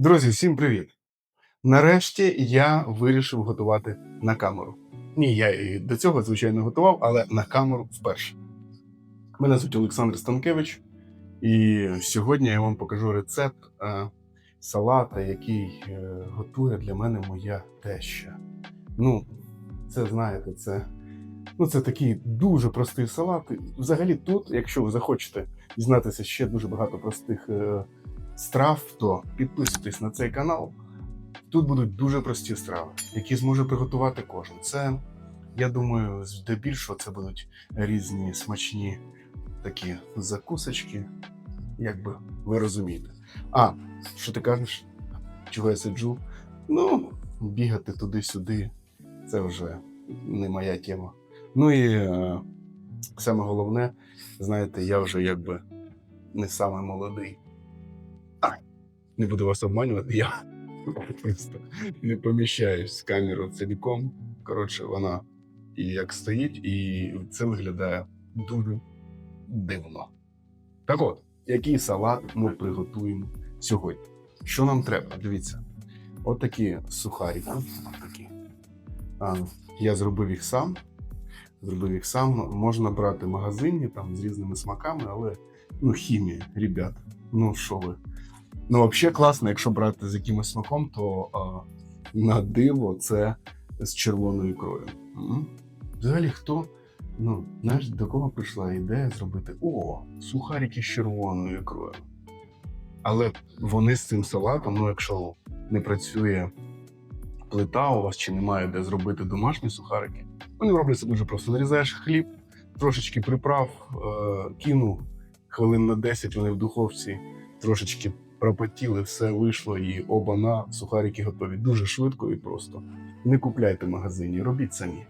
Друзі, всім привіт! Нарешті я вирішив готувати на камеру. Ні, я і до цього, звичайно, готував, але на камеру вперше. Мене звуть Олександр Станкевич, і сьогодні я вам покажу рецепт е, салата, який е, готує для мене моя теща. Ну, це знаєте, це, ну, це такий дуже простий салат. Взагалі, тут, якщо ви захочете дізнатися ще дуже багато простих. Страв, то підписуйтесь на цей канал. Тут будуть дуже прості страви, які зможе приготувати кожен. Це, я думаю, здебільшого це будуть різні смачні такі закусочки, як би ви розумієте. А, що ти кажеш? Чого я сиджу? Ну, бігати туди-сюди це вже не моя тема. Ну і е, саме головне, знаєте, я вже якби не самий молодий. Не буду вас обманювати, я просто не поміщаюсь камеру ціліком. Коротше, вона і як стоїть, і це виглядає дуже дивно. Так от, який салат ми приготуємо сьогодні? Що нам треба? Дивіться, от такі сухарики. Такі. А, я зробив їх сам. Зробив їх сам. Можна брати магазинні там з різними смаками, але ну, хімія, ребят. Ну що ви? Ну, взагалі класно, якщо брати з якимось смаком, то а, на диво це з червоною ікрою. Взагалі, хто, ну, знаєш, до кого прийшла ідея зробити о, сухарики з червоною ікрою. Але вони з цим салатом, ну, якщо не працює плита у вас чи немає де зробити домашні сухарики, вони робляться дуже просто. Нарізаєш хліб, трошечки приправ, е, кинув хвилин на 10 вони в духовці трошечки пропотіли, все вийшло, і оба-на сухарики готові. Дуже швидко і просто. Не купляйте магазині, робіть самі.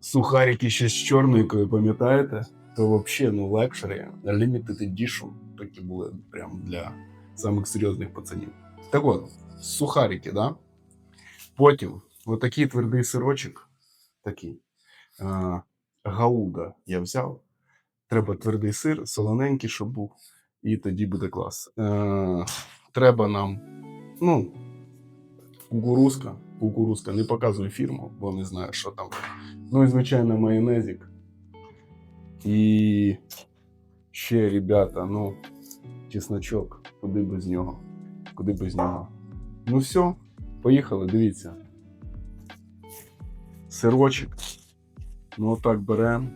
Сухарики ще з чорною, пам'ятаєте, то взагалі ну, лекшері, limited edition, такі були прям для самих серйозних пацанів. Так от, сухарики, да? Потім отакий твердий сирочок, такий. Гауда я взяв. Треба твердий сир, солоненький, щоб був і тоді буде клас. Е, треба нам, ну, кукурузка. Кукурузка, не показую фірму, бо не знаю, що там. Ну і звичайно, майонезик. І ще, ребята, ну, чесночок, куди без нього. Куди без нього. Ну все, поїхали, дивіться. Сирочок. Ну, отак беремо.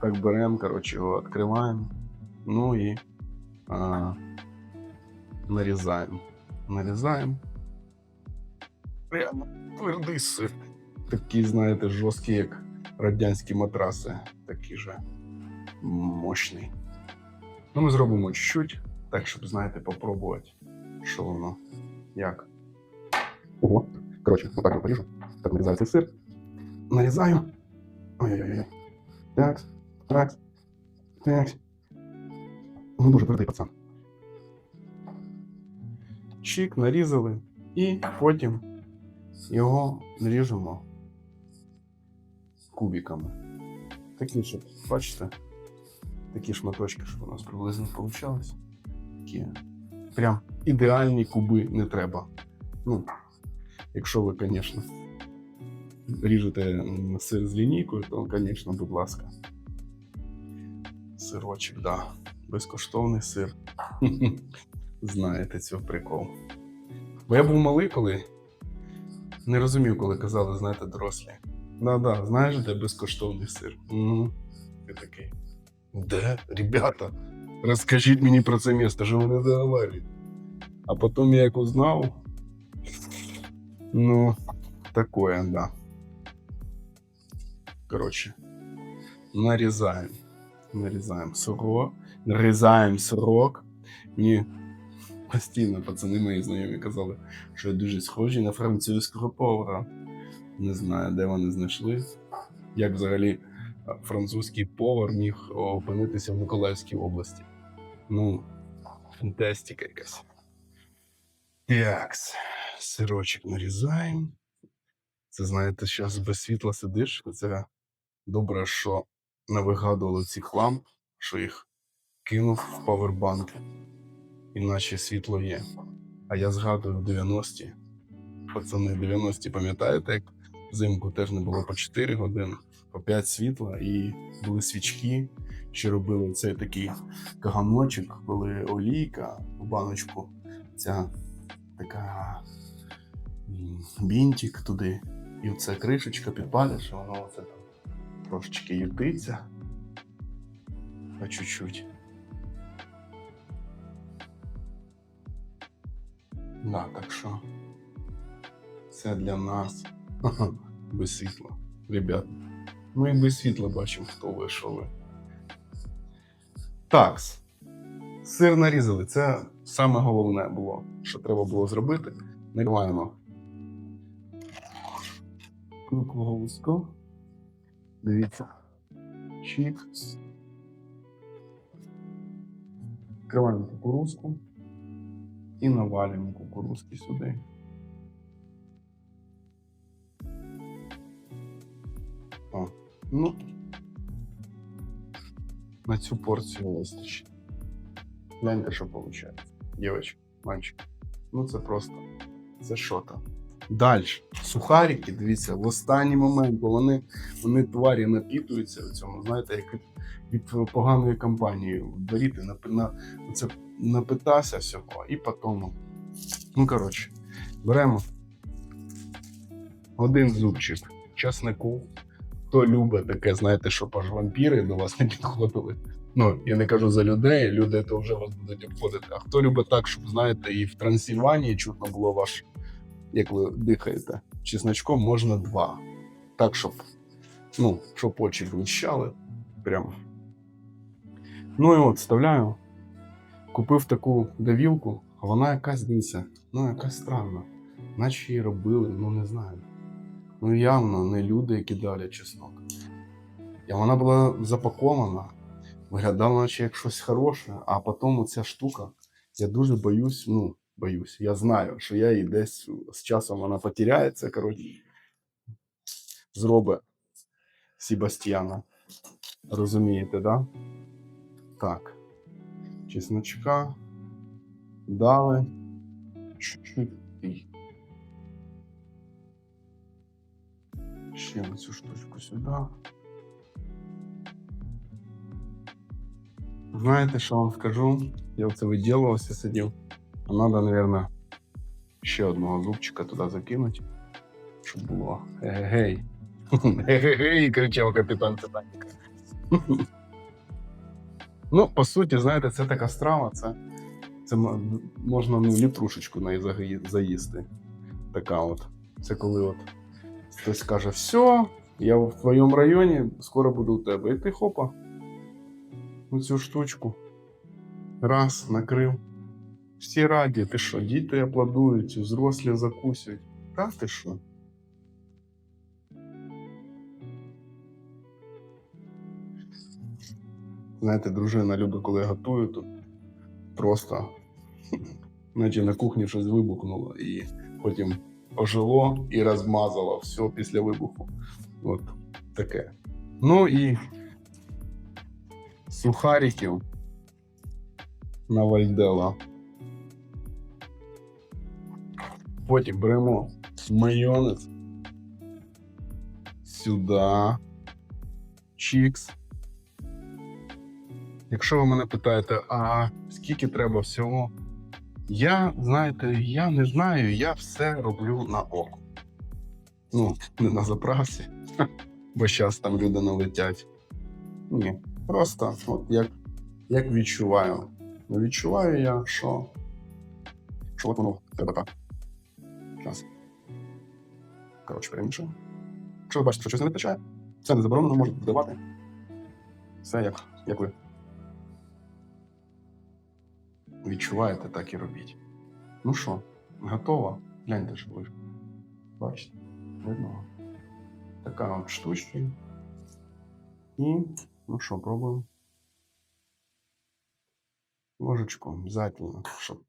Так беремо, коротше, його відкриваємо. Ну и а, нарезаем. Нарезаем. Прямо твердий сир. Такі, знаєте, жорсткі, як радянські матраси. Такі же мощний. Ну, ми зробимо чуть-чуть, так, щоб, знаєте, попробувати, що воно, як. Ого. Коротше, отак я поріжу. Так нарізаю цей сир. Нарізаю. Ой-ой-ой. Так, так, так. Ну, дуже твердий пацан. Чик нарізали і потім його ріжемо кубиками. Такі, щоб, бачите, такі шматочки, щоб у нас приблизно получалось. Такі прям ідеальні куби не треба. Ну, якщо ви, звісно, ріжете сир з лінійкою, то, звісно, будь ласка. Сирочок, да. Безкоштовний сир. Знаєте цього прикол. Бо я був малий, коли не розумів, коли казали, знаєте, дорослі. Да-да, знаєш, де безкоштовний сир? Угу. Ти такий. Де, ребята? Розкажіть мені про це місто, що вони договорюють. А потім я як узнав. Ну, такое, да. Короче, нарізаємо. Нарізаємо сирок. Нарізаємо сирок. Мені постійно пацани мої знайомі казали, що я дуже схожий на французького повара. Не знаю, де вони знайшли. Як взагалі французький повар міг опинитися в Миколаївській області. Ну, фантастика якась. Такс. Сирочок нарізаємо. Це, знаєте, зараз без світла сидиш. Це добре, що навигадували цих ламп, що їх кинув в павербанк. іначе світло є. А я згадую 90-ті. Пацани 90-ті, пам'ятаєте, як взимку теж не було по 4 години, по 5 світла, і були свічки, що робили цей такий каганочок, коли олійка в баночку, ця така бінтик туди, і оце кришечка підпалиш, воно оце там трошечки ютиться. По чуть-чуть. Да, так що це для нас без світла. Ребят. Ну і без світла бачимо, хто ви, що ви. Так. Сир нарізали. Це саме головне було, що треба було зробити. Наливаємо кукурузку. Дивіться. Чікс. Відкриваємо кукурузку і навалюємо кукурузки сюди. О, ну, на цю порцію вистачить. Гляньте, що виходить. Дівчатки, мальчики. Ну це просто. Це що там? Далі. Сухарики, дивіться, в останній момент, бо вони, вони тварі напітуються в цьому, знаєте, як від, поганої компанії. Беріти, на, на, це напитався всього, і потім. Ну, коротше, беремо один зубчик часнику. Хто любить таке, знаєте, щоб аж вампіри до вас не підходили. Ну, я не кажу за людей, люди то вже вас будуть обходити. А хто любить так, щоб, знаєте, і в Трансильванії чутно було ваш, як ви дихаєте, чесночком можна два. Так, щоб, ну, щоб очі блищали. Прямо. Ну і от, вставляю. Купив таку давілку, а вона якась дивіться, ну якась странна. Наче її робили, ну не знаю. Ну явно не люди, які дали чеснок. І вона була запакована, виглядала, наче як щось хороше, а потім оця штука, я дуже боюсь, ну, боюсь, я знаю, що я її десь з часом вона потеряється, коротше, зробить Себастьяна. Розумієте, да? Так. Чесночка. Дали. Чуть-чуть. І Ще цю штучку сюди. Знаєте, що вам скажу? Я оце виділувався, сидів. Треба, мабуть, ще одного зубчика туди закинути, щоб було гей. Гей, кричав капітан Титаніка. Ну, по суті, знаєте, це така страва, це, це можна ну, літрушечку неї заїсти. Така от. Це коли от хтось каже, все, я в твоєму районі, скоро буду у тебе. І ти хопа. Оцю штучку. Раз, накрив. Всі раді, ти що, діти аплодують, взрослі закусують. Та ти що? Знаєте, дружина любить, коли я готую, то просто наче на кухні щось вибухнуло і потім ожило і розмазало все після вибуху. От таке. Ну і сухариків на вальдела. Потім беремо майонез сюди. Чікс. Якщо ви мене питаєте, а скільки треба всього? Я, знаєте, я не знаю, я все роблю на око. Ну, не на заправці, бо зараз там люди налетять. Ні, просто от як, як відчуваю. Відчуваю я, що, що от воно треба так. Зараз. Коротше, перемішую. Якщо ви бачите, що щось не вистачає, це не заборонено, можете додавати. Все як, як ви відчуваєте, так і робіть. Ну що, готово? Гляньте, що вийшло. Бачите? Видно? Така от штучка. І, ну що, пробуємо. Ложечку обязательно, щоб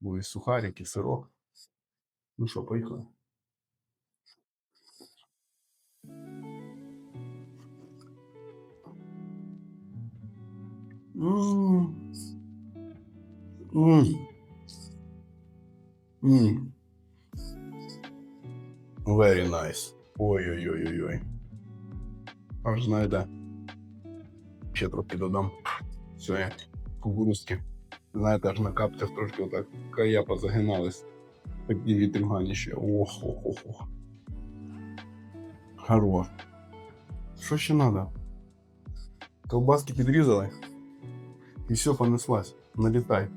були сухарики, сирок. Ну що, поїхали. М. М. М. Very nice. Ой-ой-ой-ой-ой. Аж знаєте. Ще трохи додам. Все, кукурузки. Знаєте, аж на каптях трошки отак края позагинались. Такі вітрюгані ще. Ох, ох, ох, ох. Хорош. Що ще треба? Колбаски підрізали. І все, понеслась. Налітай.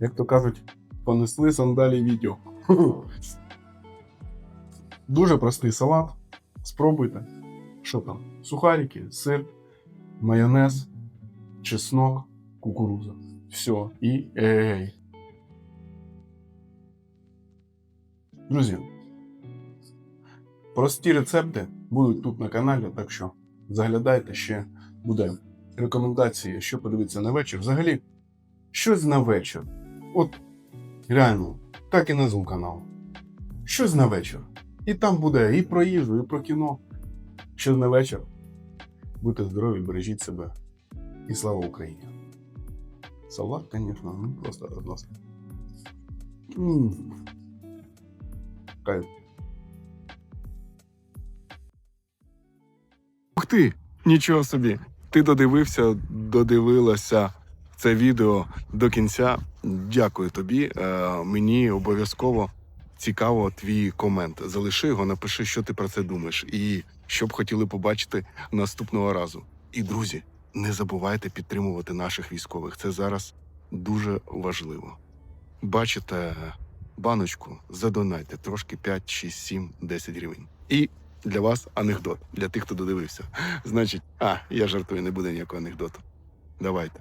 Як то кажуть, понесли сандалі відео. Дуже простий салат. Спробуйте. Що там? Сухарики, сир, майонез, чеснок, кукуруза. Все. І ей. Друзі, прості рецепти будуть тут на каналі, так що заглядайте ще буде рекомендації, що подивитися на вечір. Взагалі, щось на вечір. От реально, так і назву канал. Щось на вечір. І там буде і про їжу, і про кіно. Щось на вечір. Будьте здорові, бережіть себе. І слава Україні! Салат, звісно, ну просто розносить. Кайф. Ух ти! Нічого собі! Ти додивився, додивилася це відео до кінця. Дякую тобі. Е, мені обов'язково цікаво твій комент. Залиши його, напиши, що ти про це думаєш, і що б хотіли побачити наступного разу. І друзі, не забувайте підтримувати наших військових. Це зараз дуже важливо. Бачите баночку, задонайте трошки 5, 6, 7, 10 гривень. І для вас анекдот, для тих, хто додивився. Значить, а, я жартую, не буде ніякого анекдоту. Давайте.